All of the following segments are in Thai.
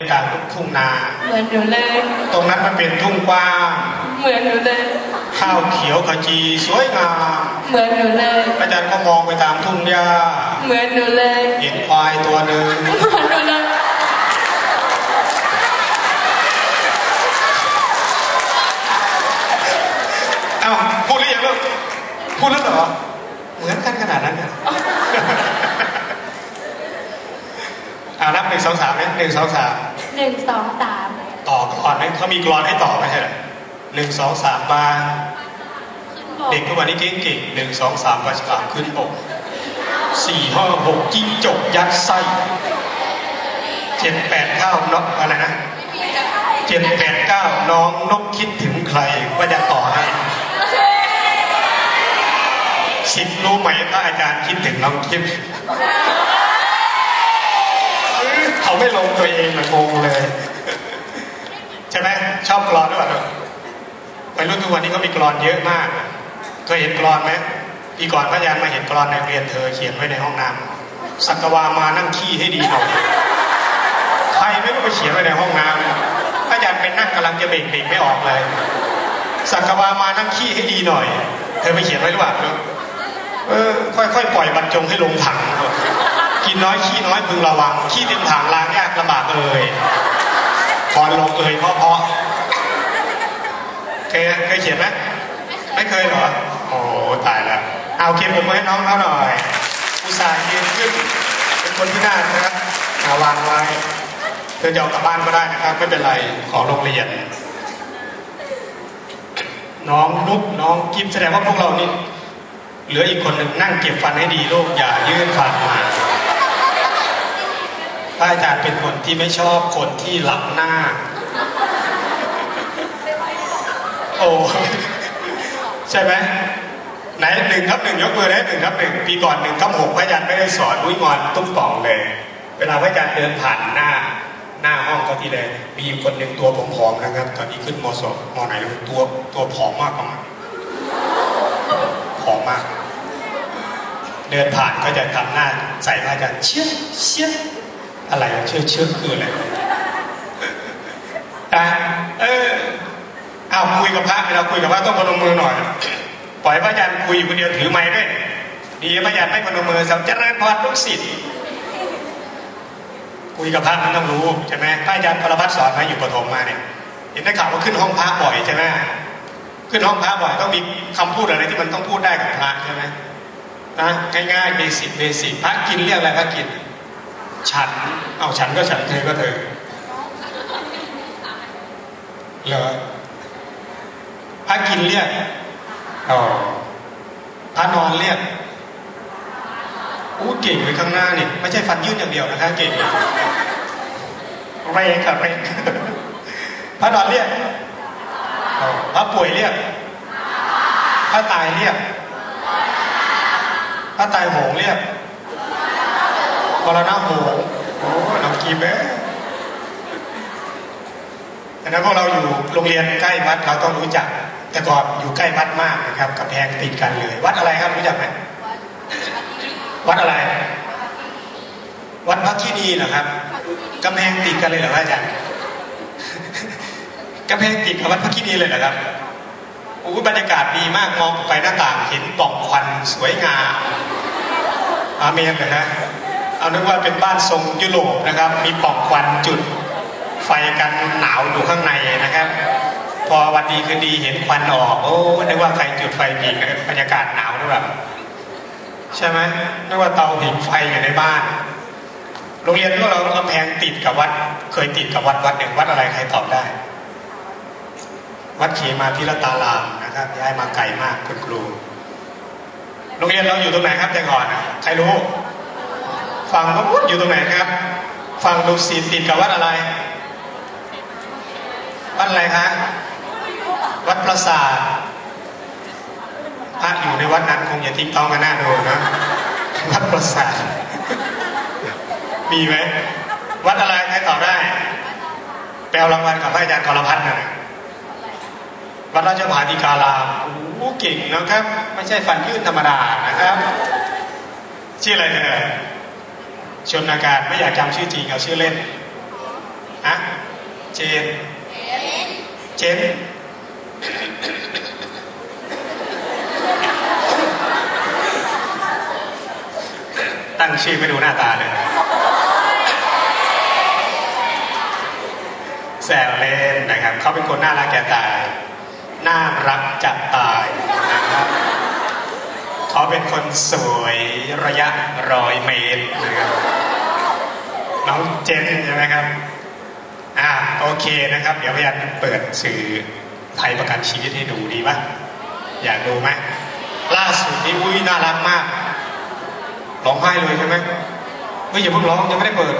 กลางทุ่งนา เหมือนหนูเลย ตรงนั้นมันเป็นทุ่งกว้าง เหมือนหนูเลย ข้าวเขียวขจีสวยงาม เหมือนหนูเลย อาจารย์ก็มองไปตามทุ่งหญ้า เหมือนหนูเลย เห็นควายตัวหนึ่งเหมือนหนูเลย เอ้าพูดหรือยังลูกพูดแล้วเหรอ เหมือนกันขนาดนั้นเนี่ยอ่านับหนึ่งสองสามเนี่ยหนึ่งสองสาม หนึ่งสองสามต่อกรอนไหมเขามีกรอนให้ต่อไหมใช่ไหมหนึ่งสองสามบานเด็กทุกวันนี้เก่งๆหนึ่งสองสามประฉลามขึ้นบกสี่ห้าหกจิ้งจกยัดไส้เจ็ดแปดเก้านกอะไรนะเจ็ดแปดเก้าน้องนกคิดถึงใครว่าจะต่อให้สิบรู้ไหมพระอาจารย์คิดถึงน้องคิดเขา ไม่ลงตัวเองเลยงงเลย ใช่ไหมชอบกรอนหรือเปล่าไปรุ่นทุกวันนี้เขามีกรอนเยอะมาก เคยเห็นกรอนไหมปีก่อนพระอาจารย์มาเห็นกรอนในเรียนเธอเขียนไว้ในห้องน้ำสักวามานั่งขี้ให้ดีหน่อยใครไม่รู้ไปเขียนไว้ในห้องน้ำพระอาจารย์ไปนั่งกำลังจะเบ่งเบ่งไม่ออกเลยสักกวามานั่งขี้ให้ดีหน่อย เธอไปเขียนไว้หรือเปล่าเออค่อยๆปล่อยบรรจงให้ลงถัง กินน้อยขี้น้อยพึงระวัง ขี้เต็มถังล้างยากลำบากเอ่ยพรลงเอ่ยเพราะเพราะเคยเคยเขียนไหมไม่เคยเหรอ โอ้ตายแล้วเอาเขียนผมไว้ให้น้องเขาหน่อยอุตส่าห์ยืนขึ้น เป็นคนที่น่านะครับเอาวางไว้เธอจะเอากลับบ้านก็ได้นะครับ ไม่เป็นไรของโรงเรียน น้องนุ๊กน้องกิฟแสดงว่าพวกเรานี่เหลืออีกคนหนึ่งนั่งเก็บฟันให้ดีลูกอย่ายื่นฟันมา พระอาจารย์เป็นคนที่ไม่ชอบคนที่หลับหน้า โอ้ใช่ไหมไหนหนึ่งครับหนึ่งยกมือได้หนึ่งครับหนึ่งปีก่อนหนึ่งครับหกพระอาจารย์ไม่ได้สอนอุ้ยงอนตุ้มป่องเลย เวลาพระอาจารย์เดินผ่านหน้า หน้าห้องก็ทีเลยมีคนหนึ่งตัวผอมๆนะครับ ตอนนี้ขึ้นมสองมไหนตัวตัวผอมมากประมาณผอมมาก เดินผ่านก็จะทำหน้าใส่พระอาจารย์เชี่ยเชี่ย อะไรเชื่อเชื่อคืออะไรอะเออเอาคุยกับพระเวลาคุยกับพระต้องพนมมือหน่อย ปล่อยพระอาจารย์คุยอยู่คนเดียวถือไม้ด้วยดีพระอาจารย์ไม่พนมมือสัมเจริญพรลูกศิษย์คุยกับพระมันต้องรู้ใช่ไหมพระอาจารย์ปรพัฒสอนมาอยู่ปฐมมาเนี่ยเห็นได้ข่าวว่าขึ้นห้องพระบ่อยใช่ไหมขึ้นห้องพระบ่อยต้องมีคำพูดอะไรที่มันต้องพูดได้กับพระใช่ไหมนะง่ายๆเบสิกเบสิกพระกินเรียกอะไรพระกิน ฉัน เอาฉันก็ฉันเธอก็เธอเหรอพระกินเรียกอ๋อพระนอนเรียกอู้เก่งไปข้างหน้านี่ไม่ใช่ฟันยืดอย่างเดียวนะคะเก่งเรงค่ะเรงพระนอนเรียกอ๋อพระป่วยเรียกพระตายเรียกพระตายโหงเรียก มรณะโหงโอ้น้องกีบเอ้ดังนั้นพวกเราอยู่โรงเรียนใกล้วัดเราต้องรู้จัก แต่ก่อนอยู่ใกล้วัดมากนะครับกับแพงติดกันเลย วัดอะไรครับรู้จักไหมวัดอะไร วัดพระคีนีเหรอครับกำแพงติดกันเลยเหรอครับอาจารย์กำแพงติดกับวัดพระคีนีเลยเหรอครับโอ้บรรยากาศดีมากมองไปหน้าต่างเห็นปล่องควันสวยงามอาเมนเลยนะ เอานึกว่าเป็นบ้านทรงยุโรปนะครับ มีปล่องควันจุดไฟกันหนาวอยู่ข้างในนะครับ พอวันดีคืนดีเห็นควันออก โอ้นึกว่าใครจุดไฟผิงนะบรรยากาศหนาวด้วยแบบใช่ไหมนึกว่าเตาผิงไฟอยู่ในบ้าน โรงเรียนพวกเรากำแพงติดกับวัด เคยติดกับวัดวัดหนึ่งวัดอะไรใครตอบได้ วัดเขมาพิรตารามนะครับย้ายมาไกลมากคุณครูโรงเรียนเราอยู่ตรงไหนครับแต่ก่อนใครรู้ ฝั่งพระพุทธอยู่ตรงไหนครับฝั่งดุสิตติดกับวัดอะไร วัดอะไรคะวัดประสาทพระอยู่ในวัดนั้นคงจะทิ้งต้องกันหน้าดูนะวัดประสาทมีไหมวัดอะไรใครตอบได้แปลรางวัลกับพระอาจารย์กรพัฒน์นะวัดราชมหาธิการามโอ้เก่งนะครับ ไม่ใช่ฟันยื่นธรรมดานะครับ ชื่ออะไรเธอ ชนอากาศไม่อยากจำชื่อจริงเอาชื่อเล่นฮะเจน เจน ตั้งชื่อไม่ดูหน้าตาเลย แซวเล่นนะครับ เขาเป็นคนน่ารักแก่ตาย น่ารักจะตายนะครับ เขาเป็นคนสวยระยะร้อยเมตรนะครับน้องเจนใช่ไหมครับอ่าโอเคนะครับ เดี๋ยวพยายามเปิดสื่อไทยประกันชีวิตให้ดูดีปะอยากดูไหมล่าสุดนี่อุ้ยน่ารักมากร้องไห้เลยใช่ไหมเฮ้ยอย่าเพิ่งร้องยังไม่ได้เปิด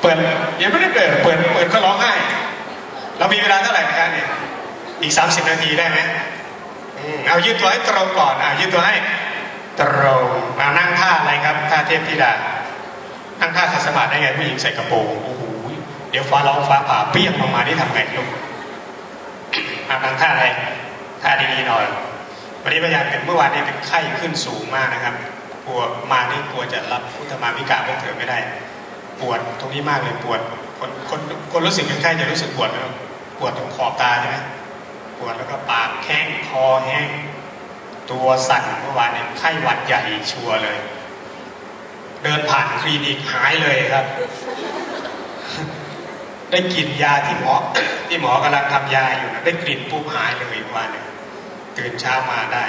เปิดยังไม่ได้เปิดเปิดเปิดก็ร้องไห้ เรามีเวลาเท่าไหร่นะครับเนี่ยอีก 30 นาทีได้ไหม เอายืดตัวให้ตรงก่อนอ่ายืดตัวให้ตรงมานั่งท่าอะไรครับท่าเทพธิดานั่งท่าขัดสมาธิได้ไงผู้หญิงใส่กระโปรงโอ้โหเดี๋ยวฟ้าร้องฟ้าผ่าเปรี้ยงลงมานี่ทำไงลูกอะนั่งท่าอะไรท่าดีๆหน่อยวันนี้พยายามเป็นเมื่อวานนี้เป็นไข้ขึ้นสูงมากนะครับกลัวมานี่กลัวจะรับพุทธมาวิกาพวกเธอไม่ได้ ปวดตรงนี้มากเลยปวดคนคนคนรู้สึกเป็นไข้จะรู้สึกปวดไหมปวดตรงขอบตาใช่ไหม วดแล้วก็ปากแห้งคอแห้ง ตัวสั่นเมื่อวานนี้ไข้หวัดใหญ่ชัวร์เลย เดินผ่านคลินิกหายเลยครับ ได้กลิ่นยาที่หมอที่หมอกำลังทำยาอยู่นะได้กลิ่นปุ๊บหายเลยวันหนึงตื่นเช้ามาได้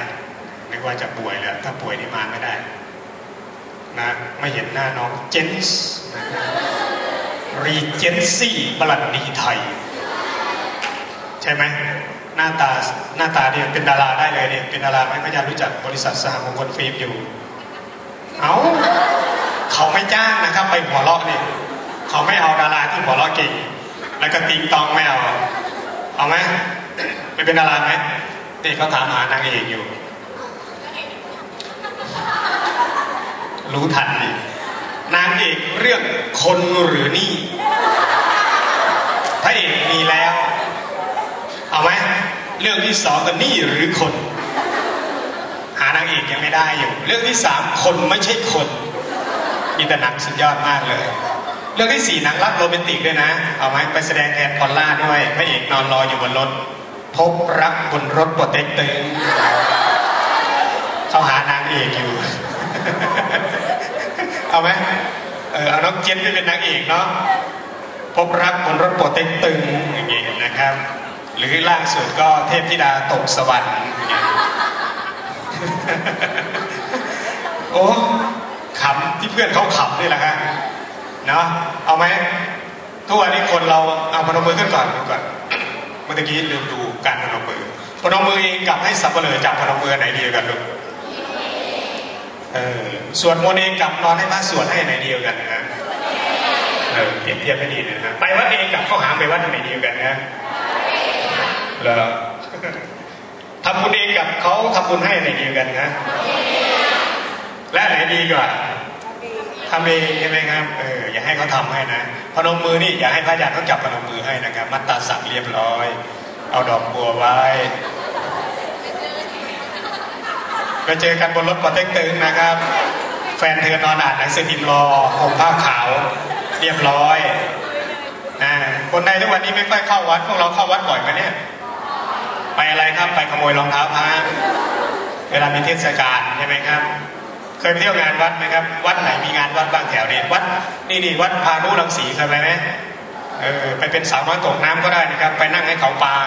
นึกว่าจะป่วยแล้ว ถ้าป่วยนี่มาไม่ได้นะไม่เห็นหน้าน้องเจนส์รีเจนซี่บรันดีไทย ใช่ไหมหน้าตาหน้าตาเนี่ยเป็นดาราได้เลยเนี่ยเป็นดาราไหมก็ยังรู้จักบริษัทสหมงคลฟิล์มอยู่ เอาเขาไม่จ้างนะครับ ไปหัวเราะนี่เขาไม่เอาดาราที่หัวเราะเก่งแล้วก็ติงตองไม่เอาเอาไหมไปเป็นดาราไหมนี่เขาถามหานางเอกอยู่ รู้ทันดินางเอกเรื่องคนหรือนี่พระเอกมีแล้ว เรื่องที่สองกันนี่หรือคน หานางเอกยังไม่ได้อยู่ เรื่องที่สามคนไม่ใช่คน มีแต่หนังสุดยอดมากเลย เรื่องที่สี่หนังรักโรแมนติกด้วยนะ เอาไหมไปแสดงแทนพอลล่าด้วยพระเอกนอนรออยู่บนรถ พบรักบนรถโปรเต็กตึงเขาหานางเอกอยู่ เอาไหมเออเอาน้องเจนไปเป็นนางเอกเนาะพบรักบนรถโปรเต็กตึงอย่างเงี้ยนะครับ หรือล่าสุดก็เทพธิดาตกสวรรค์โอ้ขำที่เพื่อนเขาขำนี่แหละฮะเนาะเอาไหมทุกวันนี้คนเราเอาพนมมือขึ้นก่อนดูก่อนเมื่อกี้ลืมดูการพนมมือพนมมือเองกับให้สับเปลือจับพนมมือไหนดีกันลูกเออสวดมนต์เองกับนอนให้พระสวดให้ไหนเดียวกันนะเออเปรียบเทียบให้ดีเลยนะไปวัดเองกับเข้าหาไปวัดไหนเดียวกันนะ เหรอทำบุญเองกับเขาทำบุญให้ไหนดีกันนะและไหนดีกว่าทำเองใช่ไหมครับเอออย่าให้เขาทำให้นะพนมมือนี่อย่าให้พระอาจารย์เขาจับพนมมือให้นะครับ มัดตาสักเรียบร้อย เอาดอกบัวไว้ไปเจอกันบนรถปอเต็กตึงนะครับ แฟนเธอนอนอ่านหนังสือพิมพ์รอห่มผ้าขาวเรียบร้อยอ่าคนในทุกวันนี้ไม่ค่อยเข้าวัดพวกเราเข้าวัดบ่อยไหมเนี่ย ไปอะไรครับไปขโมยรองเท้าพระเวลามีเทศกาลใช่ไหมครับ เคยไปเที่ยวงานวัดไหมครับ วัดไหนมีงานวัดบ้างแถวนี้วัดนี่นี่วัดพานุรังสีเคยไปไหมเออไปเป็นสาวน้อยตกน้ำก็ได้นะครับ ไปนั่งให้เขาปลา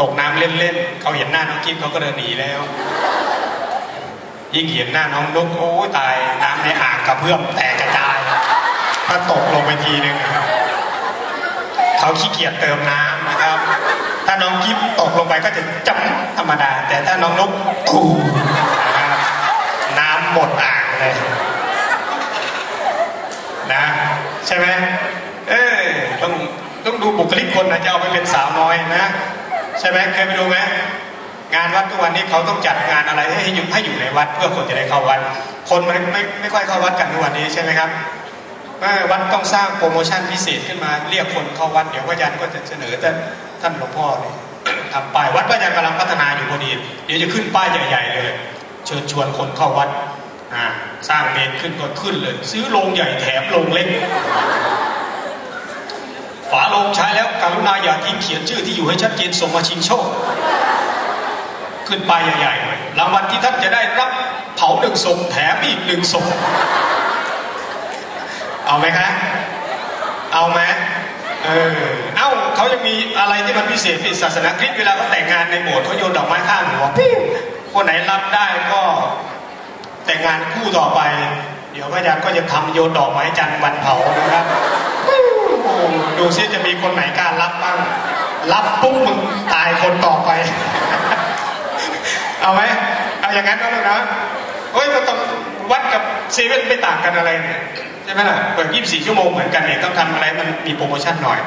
ตกน้ำเล่นๆเขาเห็นหน้าน้องกิ๊บเขาก็เดินหนีแล้ว ยิ่งเห็นหน้าน้องนุ๊กโอ้ตายน้ำในอ่างกระเพื่อมแตกกระจายถ้าตกลงไปทีนึงเขาขี้เกียจเติมน้ำนะครับ ถ้าน้องกิ๊บตกลงไปก็จะจับธรรมดา แต่ถ้าน้องนกตูมนะครับน้ำหมดอ่างเลยนะใช่ไหมเออต้องต้องดูบุคลิกคนนะจะเอาไปเป็นสาวน้อยนะใช่ไหมเคยไปดูไหมงานวัดทุกวันนี้เขาต้องจัดงานอะไรให้อยู่ให้อยู่ในวัด เพื่อคนจะได้เข้าวัด คนมันไม่ไม่ค่อยเข้าวัดกันทุกวันนี้ใช่ไหมครับ เออวัดต้องสร้างโปรโมชั่นพิเศษขึ้นมาเรียกคนเข้าวัดเดี๋ยวพระอาจารย์ก็จะเสนอแต่ท่านหลวงพ่อเนี่ยทำป้ายวัดพระอาจารย์กำลังพัฒนาอยู่พอดีเดี๋ยวจะขึ้นป้ายใหญ่ๆเลยเชิญชวนคนเข้าวัดสร้างเมนขึ้นก็ขึ้นเลย ซื้อโรงใหญ่แถมโรงเล็กณาอย่าทิ้งเขียนชื่อที่อยู่ให้ชัดเจนส่งมาชิงโชค ขึ้นไปายใหญ่ๆหน่อยรางวัลที่ท่านจะได้รับเผาหนึ่งศพแถมอีกหนึ่งศพ เอาไหมคะ เอาไหมเออ เอ้าเขายังมีอะไรที่มันพิเศษพิศาสนาคริสต์เวลาเขาแต่งงานในโบสถ์เขาโยนดอกไม้ข้างหัวปิ้วคนไหนรับได้ก็แต่งงานคู่ต่อไป เดี๋ยวพระอาจารย์ก็จะทำโยนดอกไม้จันทร์วันเผานะครับดูซิจะมีคนไหนกล้ารับบ้าง รับปุ๊บมึงตายคนต่อไป เอาไหมเอาอย่างนั้นก็แล้วนะเฮ้ยมันต้องวัดกับเซเว่นไม่ต่างกันอะไรเนี่ย ช่ไหมล่ะเปิด 24 ชั่วโมงเหมือนกันเนี่ยต้องทำอะไรมันมีโปรโมชั่นหน่อย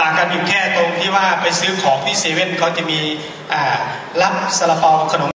ต่างกันอยู่แค่ตรงที่ว่าไปซื้อของที่เซเว่นเขาจะมีรับซาลาเปาขนม